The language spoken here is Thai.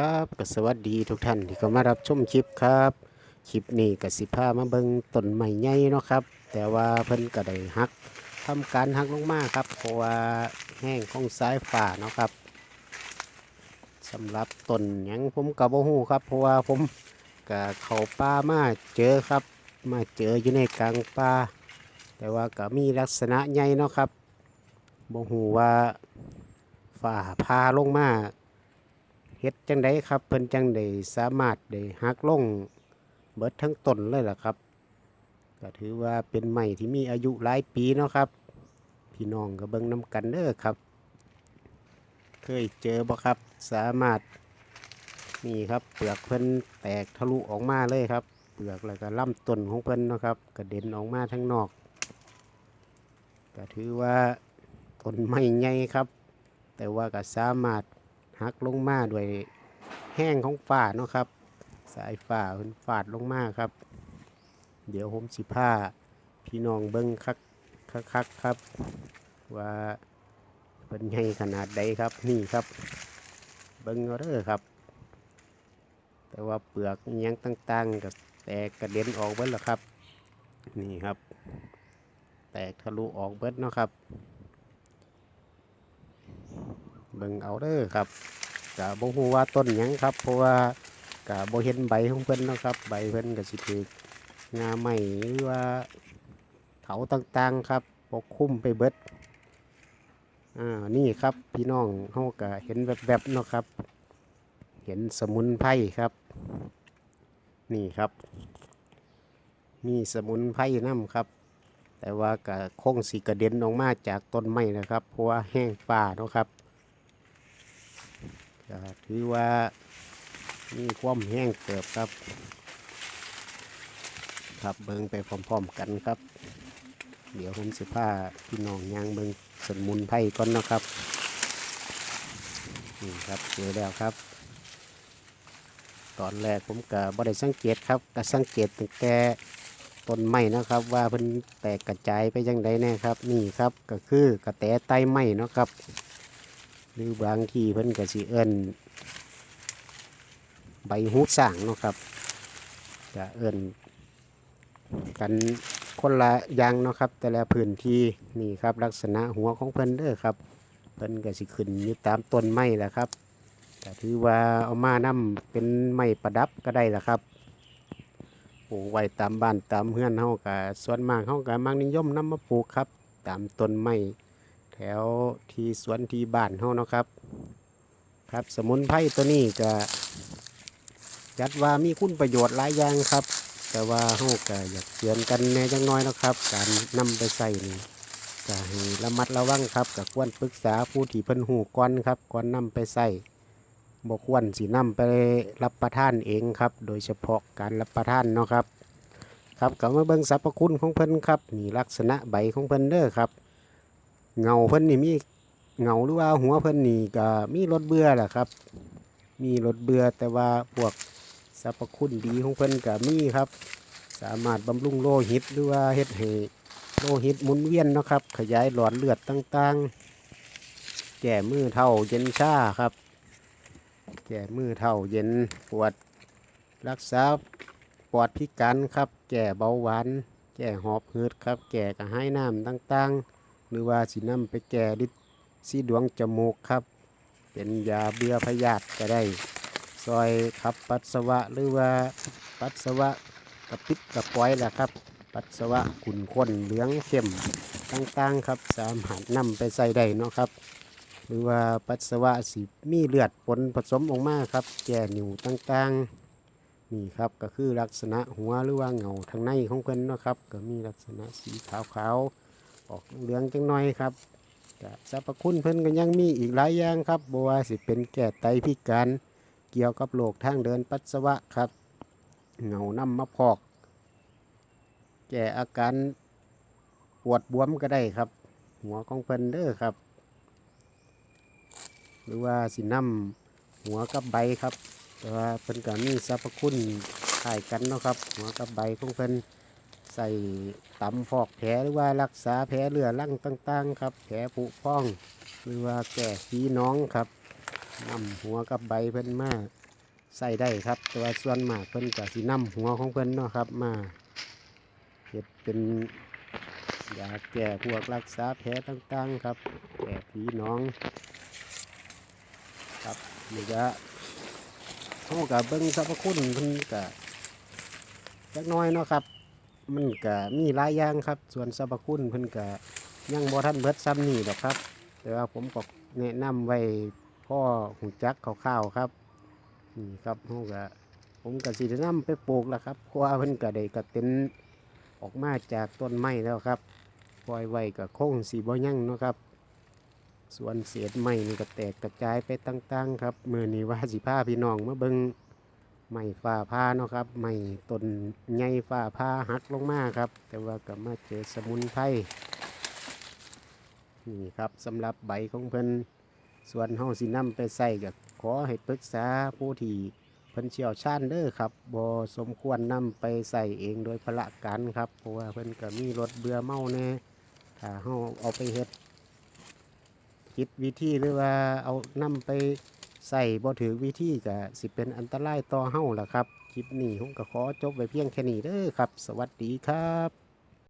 ครับก็สวัสดีทุกท่านที่เข้ามารับชมคลิปครับ คลิปนี้ก็สิพามาเบิงต้นไม้ใหญ่เนาะครับ แต่ว่าเพิ่นก็ได้หักทำการหักลงมาครับ เพราะว่าแห้งของสายฟ้าเนาะครับสำหรับต้นยังผมก็บ่ฮู้ครับ เพราะว่าผมก็เขาป่ามาเจอครับ มาเจออยู่ในกลางป่าแต่ว่าก็มีลักษณะใหญ่เนาะครับบ่ฮู้ว่าฝ่าพาลงมา เฮ็ดจังไดครับเพิ่นจังได้สามารถได้หักลงเบิดทั้งต้นเลยล่ะครับก็ถือว่าเป็นไม้ที่มีอายุหลายปีเนาะครับ พี่น้องก็เบิ่งนํกันเด้อครับ เคยเจอบ่ครับสามารถนี่ครับเปลือกเพิ่นแตกทะลุออกมาเลยครับ เปลือกแล้วก็ลำต้นของเพิ่นเนาะครับกระเด็นออกมาทั้งนอกก็ถือว่าต้นไม้ใหญ่ครับ แต่ว่าก็สามารถ หักลงมาด้วยแห้งของฝ้าเนาะครับ สายฝ้าเพิ่นฟาดลงมาครับ เดี๋ยวผมสิผ้าพี่น้องเบิ้งคักคักคักครับ ว่าเพิ่นใหญ่ขนาดใดครับนี่ครับ เบิ้งเอาเด้อครับ แต่ว่าเปลือกยังต่างๆก็แตกกระเด็นออกเบิดแล้วครับ นี่ครับ แตกทะลุออกเบิดเนาะครับ เบิ่งเอาเด้อครับกะบ่ฮู้ว่าต้นหยังครับ เพราะว่ากะบ่เห็นใบของเพิ่นเนาะครับ ใบเพิ่นก็สิถูกงาไม้หรือว่าเถาต่างๆครับปกคลุมไปเบิดอ่านี่ครับพี่น้องเฮาก็เห็นแวบๆเนาะครับ เห็นสมุนไพรครับ นี่ครับ มีสมุนไพรนํครับแต่ว่าก็คงสิกระเด็นออกมาจากต้นไม้นะครับ เพราะว่าแห้งป่าเนาะครับ ก็ถือว่ามีความแห้งเกิบครับ ครับเบิงไปพร้อมๆกันครับ เดี๋ยวผมสิพาพี่น้องยางเบิงสมุนไพรก่อนนะครับนี่ครับเจอแล้วครับ ตอนแรกผมก็บ่ได้สังเกตครับก็สังเกตตั้งแต่ต้นไม้นะครับ ว่าเพิ่นแตกกระจายไปยังไดแน่ครับ นี่ครับก็คือกระแตไตไม้นะครับ หรือบางที่เพิ่นก็สิเอิ้นใบหูสร้างเนาะครับจะเอิ้นกันคนละอย่างเนาะครับ แต่ละพื้นที่นี่ครับลักษณะหัวของเพิ่นเด้อครับเพิ่นก็สิขึ้นอยู่ตามต้นไม้แหละครับก็ถือว่าเอามานํเป็นไม้ประดับก็ได้ละครับปลูกไว้ตามบ้านตามเฮือนเฮาก็ส่วนมากเฮาก็มักนิยมนำมาปลูกครับ ตามต้นไม้ แถวที่สวนที่บ้านเฮาเนาะครับ ครับสมุนไพรตัวนี้ก็จัดว่ามีคุณประโยชน์หลายอย่างครับ แต่ว่าเฮาก็อยากเตือนกันแน่จังน้อยนะครับ การนำไปใส่นี่ก็ให้ระมัดระวังครับก็ควรปรึกษาผู้ที่เพิ่นหูก่อนครับก่อนนำไปใส่บ่ควรสินำไปรับประทานเองครับ โดยเฉพาะการรับประทานเนาะครับ ครับก็มาเบิ่งสรรพคุณของเพิ่นครับนี่ลักษณะใบของเพิ่นเด้อครับ เงาเพิ่นนี่มีเงาหรือว่าหัวเพิ่นนี่ก็มีรสเบื่อแหละครับ มีรสเบื่อแต่ว่าพวกสรรพคุณดีของเพิ่นก็มีครับ สามารถบำรุงโลหิตหรือว่าเฮ็ดให้โลหิตหมุนเวียนนะครับ ขยายหลอดเลือดต่างๆ แก่มือเท่าเย็นชาครับ แก่มือเท่าเย็นปวดรักษาปอดพิการครับ แก่เบาหวาน แก่หอบหืดครับ แก่กระหายน้ำต่างๆ หรือว่าสินำไปแก่ดิสีดวงจมูกครับ เป็นยาเบื่อพยาธิก็ได้ ซอยขับปัสสาวะหรือว่าปัสสาวะกระปิดกระปอยแหละครับ ปัสสาวะขุ่นข้นเหลืองเข้มต่างๆครับ สามารถนำไปใส่ได้เนาะครับ หรือว่าปัสสาวะสีมีเลือดปนผสมออกมาครับแก่นิ่วต่างๆนี่ครับก็คือลักษณะหัวหรือว่าเงาทางในของเพิ่นเนาะครับ ก็มีลักษณะสีขาวๆ ออกเหลืองจังหน่อยครับสรรพคุณเพิ่นก็ยังมีอีกหลายอย่างครับบ่ว่าสิเป็นแก้ไตพิการเกี่ยวกับโรคทางเดินปัสสาวะครับเงานำมาพอก แก้อาการปวดบวมก็ได้ครับ หัวของเพิ่นเด้อครับ หรือว่าสินำหัวกับใบครับแต่ว่าเพิ่นก็มีสรรพคุณคล้ายกันเนาะครับ หัวกับใบของเพิ่น ใส่ตำฟอกแผลหรือว่ารักษาแผลเลือดรั่งต่างๆ ครับ แผลผุพอง หรือว่าแก้ฝีน้องครับนำหัวกับใบเพิ่นมาใส่ได้ครับ แต่ว่าส่วนมากเพิ่นก็สินำหัวของเพิ่นเนาะครับ มาเฮ็ดเป็นยาแก้พวกรักษาแผลต่างๆ ครับแก้ผีน้อง ครับนี่ก็เฮาก็เบิ่งสรรพคุณเพิ่นก็จักน้อยเนาะครับ มันก็มีหลายอย่างครับ ส่วนสรรพคุณเพิ่นก็ยังบ่ทันเบิดซ้ำนี่ดอกครับ แต่ว่าผมก็แนะนำไว้พ่อหูจักคร่าวๆครับนี่ครับเฮาก็ผมก็สิได้นำไปปลูกแล้วครับเพราะว่าเพิ่นก็ได้ก็เป็นออกมาจากต้นไม้แล้วครับปล่อยไว้ก็คงสิบ่ยั่งเนาะครับ ส่วนเศษไม้นี่ก็แตกกระจายไปต่างๆ ครับมื้อนี้ว่าสิพาพี่น้องมาเบิ่ง ไม้ฟ้าผ้าเนาะครับไม้ต้นใหญ่ฟ้าผ้าหักลงมาครับ แต่ว่าก็มาเจอสมุนไพรนี่ครับสำหรับใบของเพิ่นส่วนเฮาสินำไปใส่ก็ขอให้ปรึกษาผู้ที่เพิ่นเชี่ยวชาญเด้อครับบ่สมควรนำไปใส่เองโดยพละการครับเพราะว่าเพิ่นก็มีรถเบื่อเมาแน่ถ้าเฮาเอาไปเฮ็ดคิดวิธีหรือว่าเอานำไป ใส่บ่ถือวิธีก็สิเป็นอันตรายต่อเฮาล่ะครับ คลิปนี้ผมก็ขอจบไปเพียงแค่นี้เด้อครับ สวัสดีครับ